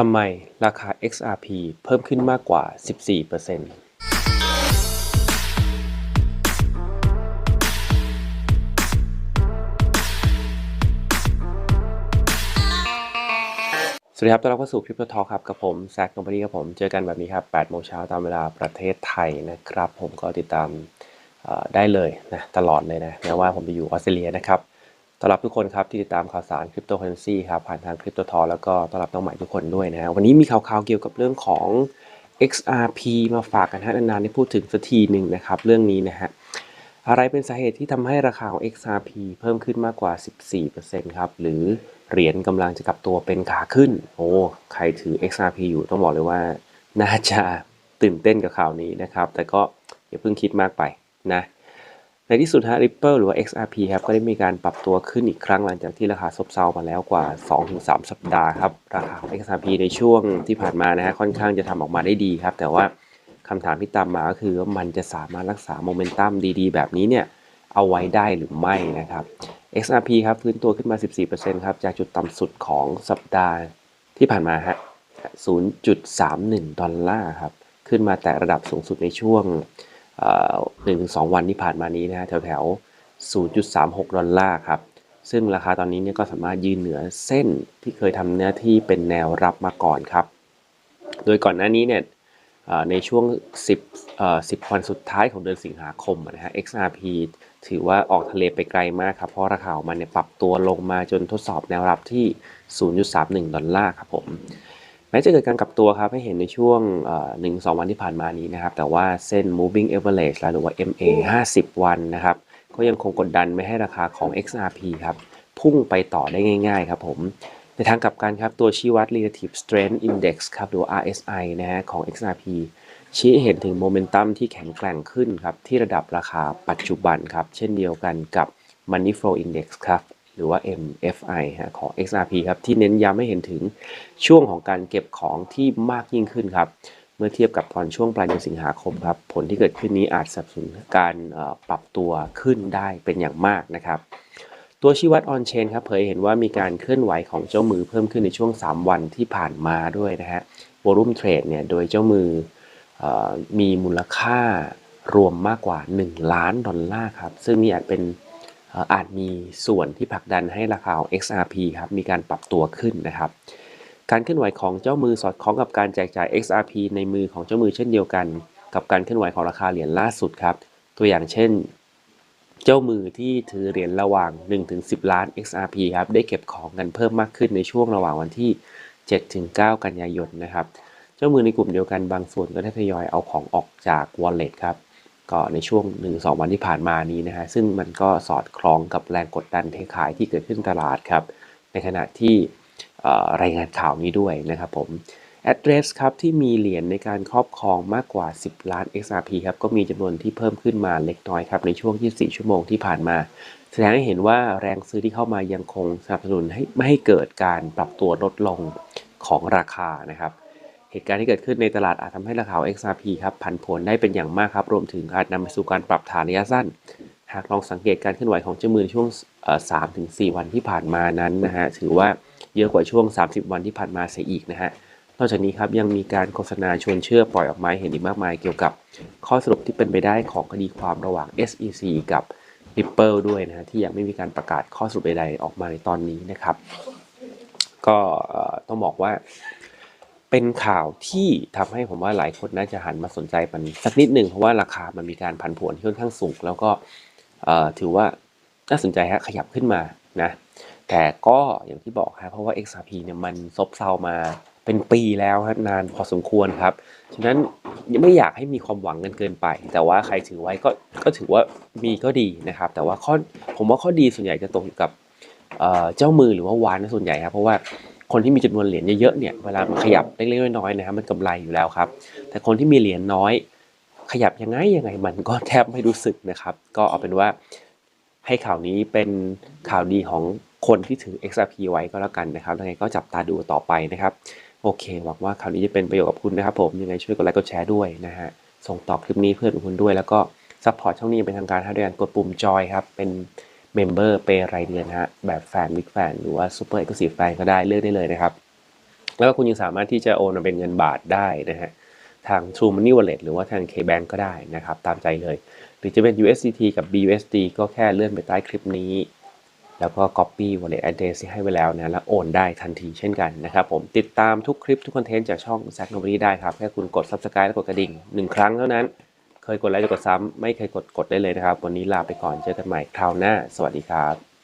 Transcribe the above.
ทำไมราคา XRP เพิ่มขึ้นมากกว่า 14%สวัสดีครับ ต้อนรับเข้าสู่คลิปทอครับ กับผม แซคโนบอดี้ครับผม เจอกันแบบนี้ครับ8โมงเช้าตามเวลาประเทศไทยนะครับ ผมก็ติดตามได้เลยนะ ตลอดเลยนะ แม้ว่าผมจะอยู่ออสเตรเลียนะครับ ต้อนรับทุกคนครับที่ติดตามข่าวสารคริปโตเคอเรนซีครับผ่านทางคริปโตทอแล้วก็ต้อนรับน้องใหม่ทุกคนด้วยนะฮะวันนี้มีข่าวๆเกี่ยวกับเรื่องของ XRP มาฝากกันฮะนานๆได้พูดถึงสักทีหนึ่งนะครับเรื่องนี้นะฮะอะไรเป็นสาเหตุที่ทำให้ราคาของ XRP เพิ่มขึ้นมากกว่า 14%ครับหรือเหรียญกำลังจะกลับตัวเป็นขาขึ้นโอ้ใครถือ XRP อยู่ต้องบอกเลยว่า น่าจะตื่นเต้นกับข่าวนี้นะครับ แต่ก็อย่าเพิ่งคิดมากไปนะ ในที่สุดฮะ Ripple หรือว่า XRP ครับก็ได้มีการปรับตัวขึ้นอีกครั้งหลังจากที่ราคาซบเซามาแล้วกว่า 2-3 สัปดาห์ครับ ราคาของ XRP ในช่วงที่ผ่านมานะฮะค่อนข้างจะทำออกมาได้ดีครับ แต่ว่าคำถามที่ตามมาก็คือว่ามันจะสามารถรักษาโมเมนตัมดีๆ แบบนี้เนี่ยเอาไว้ได้หรือไม่นะครับ XRP ครับฟื้นตัวขึ้นมา 14%ครับจากจุดต่ำสุดของสัปดาห์ที่ผ่านมาฮะ0.31 ดอลลาร์ครับขึ้นมาแต่ระดับสูงสุดในช่วง หนึ่งถึงสองวันที่ผ่านมานี้นะฮะแถวแถว0.36 ดอลลาร์ครับ ซึ่งราคาตอนนี้เนี่ยก็สามารถยืนเหนือเส้นที่เคยทำหน้าที่เป็นแนวรับมาก่อนครับ โดยก่อนหน้านี้เนี่ยในช่วง 10เอ่อ10 วันสุดท้ายของเดือนสิงหาคมนะฮะ XRP ถือว่าออกทะเลไปไกลมากครับ เพราะราคาของมันเนี่ยปรับตัวลงมาจนทดสอบแนวรับที่ 0.31 ดอลลาร์ครับผม ม้จะเกิดการกลับตัวครับให้เห็นในช่วงหนึ่งสองวันที่ผ่านมานี้นะครับ แต่ว่าเส้น moving average หรือว่า MA 50 วันนะครับก็ยังคงกดดันไม่ให้ราคาของ XRP ครับพุ่งไปต่อได้ง่าย ๆ ครับผมในทางกลับกันครับตัวชี้วัด relative strength index ครับหรือ RSI นะฮะของ XRP ชี้เห็นถึงโมเมนตัมที่แข็งแกร่งขึ้นครับที่ระดับราคาปัจจุบันครับเช่นเดียวกันกับ Money Flow Index ครับ หรือว่า MFI ฮะของ XRP ครับที่เน้นย้ำให้เห็นถึงช่วงของการเก็บของที่มากยิ่งขึ้นครับ เมื่อเทียบกับตอนช่วงปลายเดือนสิงหาคมครับ ผลที่เกิดขึ้นนี้อาจสับสนการปรับตัวขึ้นได้เป็นอย่างมากนะครับ ตัวชี้วัดออนเชนครับเผยเห็นว่ามีการเคลื่อนไหวของเจ้ามือเพิ่มขึ้นในช่วง 3 วันที่ผ่านมาด้วยนะฮะวอลุ่มเทรดเนี่ยโดยเจ้ามืออมีมูลค่ารวมมากกว่า 1 ล้านดอลลาร์ครับซึ่งนี่อาจเป็น อาจมีส่วนที่ผลักดันให้ราคาของ XRP ครับมีการปรับตัวขึ้นนะครับ การเคลื่อนไหวของเจ้ามือสอดคล้องกับการแจกจ่าย XRP ในมือของเจ้ามือเช่นเดียวกัน กับการเคลื่อนไหวของราคาเหรียญล่าสุดครับ ตัวอย่างเช่น เจ้ามือที่ถือเหรียญระหว่าง 1-10 ล้าน XRP ครับได้เก็บของกันเพิ่มมากขึ้นในช่วงระหว่างวันที่ 7-9 กันยายนนะครับ เจ้ามือในกลุ่มเดียวกันบางส่วนก็ได้ทยอยเอาของออกจาก wallet ครับ ก็ในช่วง 1-2 วันที่ผ่านมานี้นะฮะซึ่งมันก็สอดคล้องกับแรงกดดันเทขายที่เกิดขึ้นตลาดครับ ในขณะที่รายงานข่าวนี้ด้วยนะครับผม address ครับที่มีเหรียญในการครอบครองมากกว่า 10 ล้าน XRP ครับก็มีจำนวนที่เพิ่มขึ้นมาเล็กน้อยครับในช่วง 24 ชั่วโมงที่ผ่านมา แสดงให้เห็นว่าแรงซื้อที่เข้ามายังคงสนับสนุนให้ไม่ให้เกิดการปรับตัวลดลงของราคานะครับ เหตุการณ์ที่เกิดขึ้นในตลาดอาจทำให้ราคา XRP ครับผันผวนได้เป็นอย่างมากครับ รวมถึงอาจนำไปสู่การปรับฐานระยะสั้น หากลองสังเกตการเคลื่อนไหวของเจ้ามือช่วงสามถึงสี่วันที่ผ่านมานั้นนะฮะถือว่าเยอะกว่าช่วง 30 วันที่ผ่านมาเสียอีกนะฮะนอกจากนี้ครับยังมีการโฆษณาชวนเชื่อปล่อยออกมาเห็นอีกมากมายเกี่ยวกับ ข้อสรุปที่เป็นไปได้ของคดีความระหว่าง SEC กับ Ripple ด้วยนะฮะที่ยังไม่มีการประกาศข้อสรุปใดๆออกมาในตอนนี้นะครับ ก็ต้องบอกว่า เป็นข่าวที่ทำให้ผมว่าหลายคนน่าจะหันมาสนใจมันสักนิดหนึ่งเพราะว่าราคามันมีการผันผวนที่ค่อนข้างสูง แล้วก็ถือว่าน่าสนใจฮะขยับขึ้นมานะแต่ก็อย่างที่บอกครับเพราะว่า XRP เนี่ยมันซบเซามาเป็นปีแล้วครับนานพอสมควรครับ ฉะนั้นยังไม่อยากให้มีความหวังกันเกินไป แต่ว่าใครถือไว้ก็ก็ถือว่ามีก็ดีนะครับ แต่ว่าข้อผมว่าข้อดีส่วนใหญ่จะตรงอยู่กับเจ้ามือหรือว่าวานส่วนใหญ่ครับเพราะว่า คนที่มีจำนวนเหรียญเยอะๆเนี่ยเวลามันขยับเล็กๆน้อยๆนะครับมันกำไรอยู่แล้วครับ แต่คนที่มีเหรียญน้อย ขยับยังไงยังไงมันก็แทบไม่รู้สึกนะครับ ก็เอาเป็นว่าให้ข่าวนี้เป็นข่าวดีของคนที่ถือ XRP ไว้ก็แล้วกันนะครับยังไงก็จับตาดูต่อไปนะครับ โอเค หวังว่าข่าวนี้จะเป็นประโยชน์กับคุณนะครับผม ยังไงช่วยกดไลค์กดแชร์ด้วยนะฮะ ส่งต่อคลิปนี้เพื่อนของคุณด้วย แล้วก็ซัพพอร์ตช่องนี้เป็นทางการให้ด้วยการกดปุ่มจอยครับ เป็น เมมเบอร์เปรายเดือนฮะแบบแฟนบิ๊กแฟนหรือว่าซูเปอร์เอ็กซ์คลูซีฟแฟนก็ได้เลือกได้เลยนะครับ แล้วก็คุณยังสามารถที่จะโอนมาเป็นเงินบาทได้นะฮะทาง True Money Wallet หรือว่าทาง KBank ก็ได้นะครับ ตามใจเลย หรือจะเป็น USDT กับ BUSD ก็แค่เลื่อนไปใต้คลิปนี้ แล้วก็ copy wallet address ที่ให้ไว้แล้วนะแล้วโอนได้ทันทีเช่นกันนะครับผมติดตามทุกคลิปทุกคอนเทนต์จากช่อง z a c k n o b o d y ได้ครับ แค่คุณกด subscribe และกดกระดิ่งหนึ่งครั้งเท่านั้น เคยกดไลค์จะกดซ้ำไม่เคยกดกดได้เลยนะครับ วันนี้ลาไปก่อนเจอกันใหม่คราวหน้า สวัสดีครับ